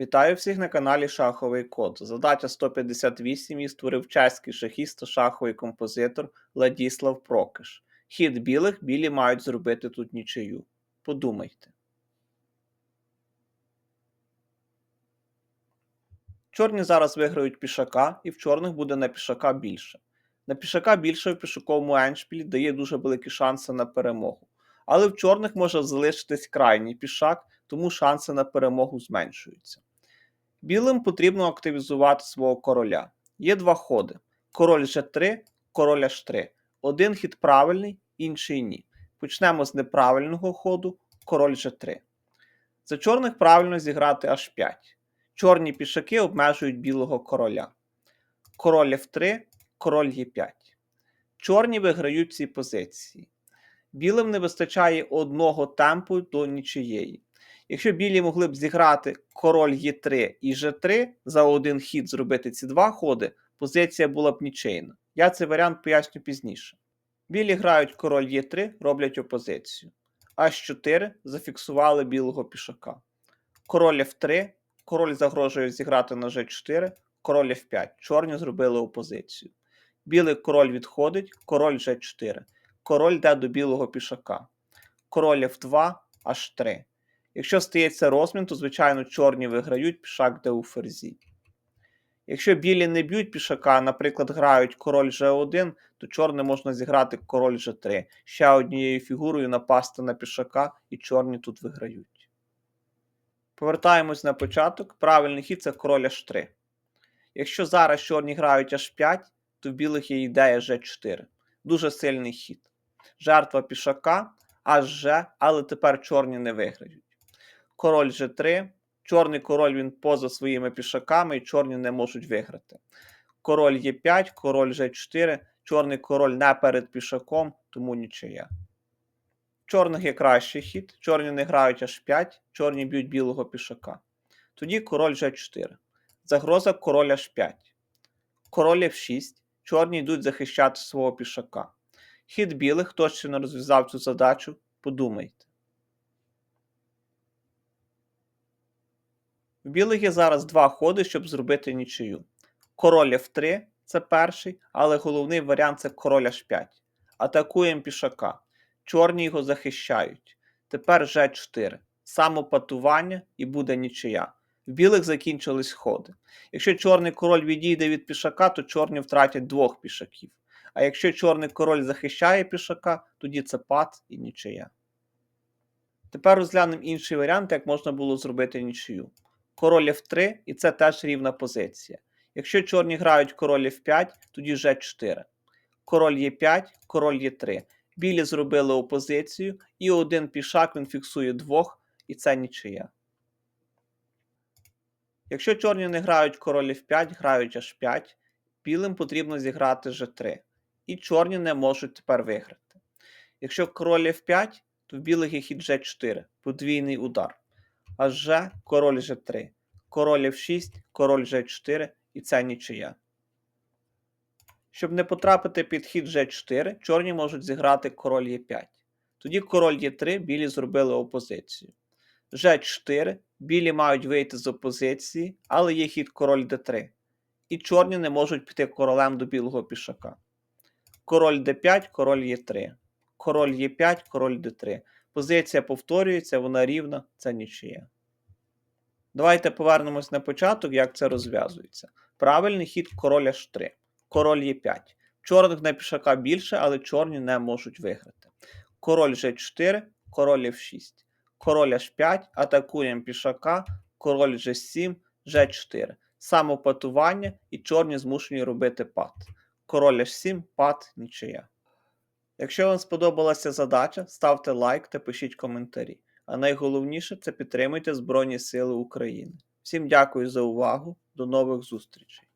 Вітаю всіх на каналі Шаховий Код. Задача 158 і створив чеський шахіст та шаховий композитор Ладіслав Прокиш. Хід білих білі мають зробити тут нічию. Подумайте. Чорні зараз виграють пішака, і в чорних буде на пішака більше. На пішака більше в пішаковому еншпілі дає дуже великі шанси на перемогу. Але в чорних може залишитись крайній пішак, тому шанси на перемогу зменшуються. Білим потрібно активізувати свого короля. Є два ходи: король G3, король H3. Один хід правильний, інший ні. Почнемо з неправильного ходу король G3. За чорних правильно зіграти H5. Чорні пішаки обмежують білого короля. Король F3, король Е5. Чорні виграють ці позиції. Білим не вистачає одного темпу до нічиєї. Якщо білі могли б зіграти король Е3 і Ж3 за один хід зробити ці два ходи, позиція була б нічийна. Я цей варіант поясню пізніше. Білі грають король Е3, роблять опозицію. H4 зафіксували білого пішака. Король F3, король загрожує зіграти на G4, король F5. Чорні зробили опозицію. Білий король відходить, король G4. Король йде до білого пішака. Король F2, H3. Якщо стається розмін, то, звичайно, чорні виграють пішак де у ферзі. Якщо білі не б'ють пішака, наприклад, грають король G1, то чорним можна зіграти король G3. Ще однією фігурою напасти на пішака, і чорні тут виграють. Повертаємось на початок. Правильний хід це король H3. Якщо зараз чорні грають H5, то в білих є ідея G4. Дуже сильний хід. Жертва пішака, аж G, але тепер чорні не виграють. Король G3. Чорний король він поза своїми пішаками, і чорні не можуть виграти. Король Е5, король G4, чорний король не перед пішаком, тому нічия. Чорних є кращий хід, чорні не грають аж 5, чорні б'ють білого пішака. Тоді король G4. Загроза король H5. Король F6. Чорні йдуть захищати свого пішака. Хід білих, хто ще не розв'язав цю задачу, подумайте. В білих є зараз два ходи, щоб зробити нічию. Король F3 це перший, але головний варіант це король H5. Атакуємо пішака. Чорні його захищають. Тепер G4. Самопатування і буде нічия. В білих закінчились ходи. Якщо чорний король відійде від пішака, то чорні втратять двох пішаків. А якщо чорний король захищає пішака, тоді це пад і нічия. Тепер розглянемо інший варіант, як можна було зробити нічию. Король F3, і це теж рівна позиція. Якщо чорні грають король F5, тоді G4. Король Е5, король Е3. Білі зробили опозицію, і один пішак він фіксує двох, і це нічия. Якщо чорні не грають король F5, грають H5, білим потрібно зіграти G3. І чорні не можуть тепер виграти. Якщо король F5, то в білих є хід G4, подвійний удар. Аж G, король G3, король F6, король G4 і це нічия. Щоб не потрапити під хід G4, чорні можуть зіграти король Е5. Тоді король Е3, білі зробили опозицію. G4, білі мають вийти з опозиції, але є хід король d3. І чорні не можуть піти королем до білого пішака. Король d5, король Е3. Король Е5, король d3. Позиція повторюється, вона рівна, це нічия. Давайте повернемось на початок, як це розв'язується. Правильний хід король H3. Король Е5. Чорних на пішака більше, але чорні не можуть виграти. Король G4, король F6. Король H5, атакуємо пішака, король G7, G4. Самопатування і чорні змушені робити пад. Король H7, пад, нічия. Якщо вам сподобалася задача, ставте лайк та пишіть коментарі. А найголовніше це підтримуйте Збройні Сили України. Всім дякую за увагу. До нових зустрічей!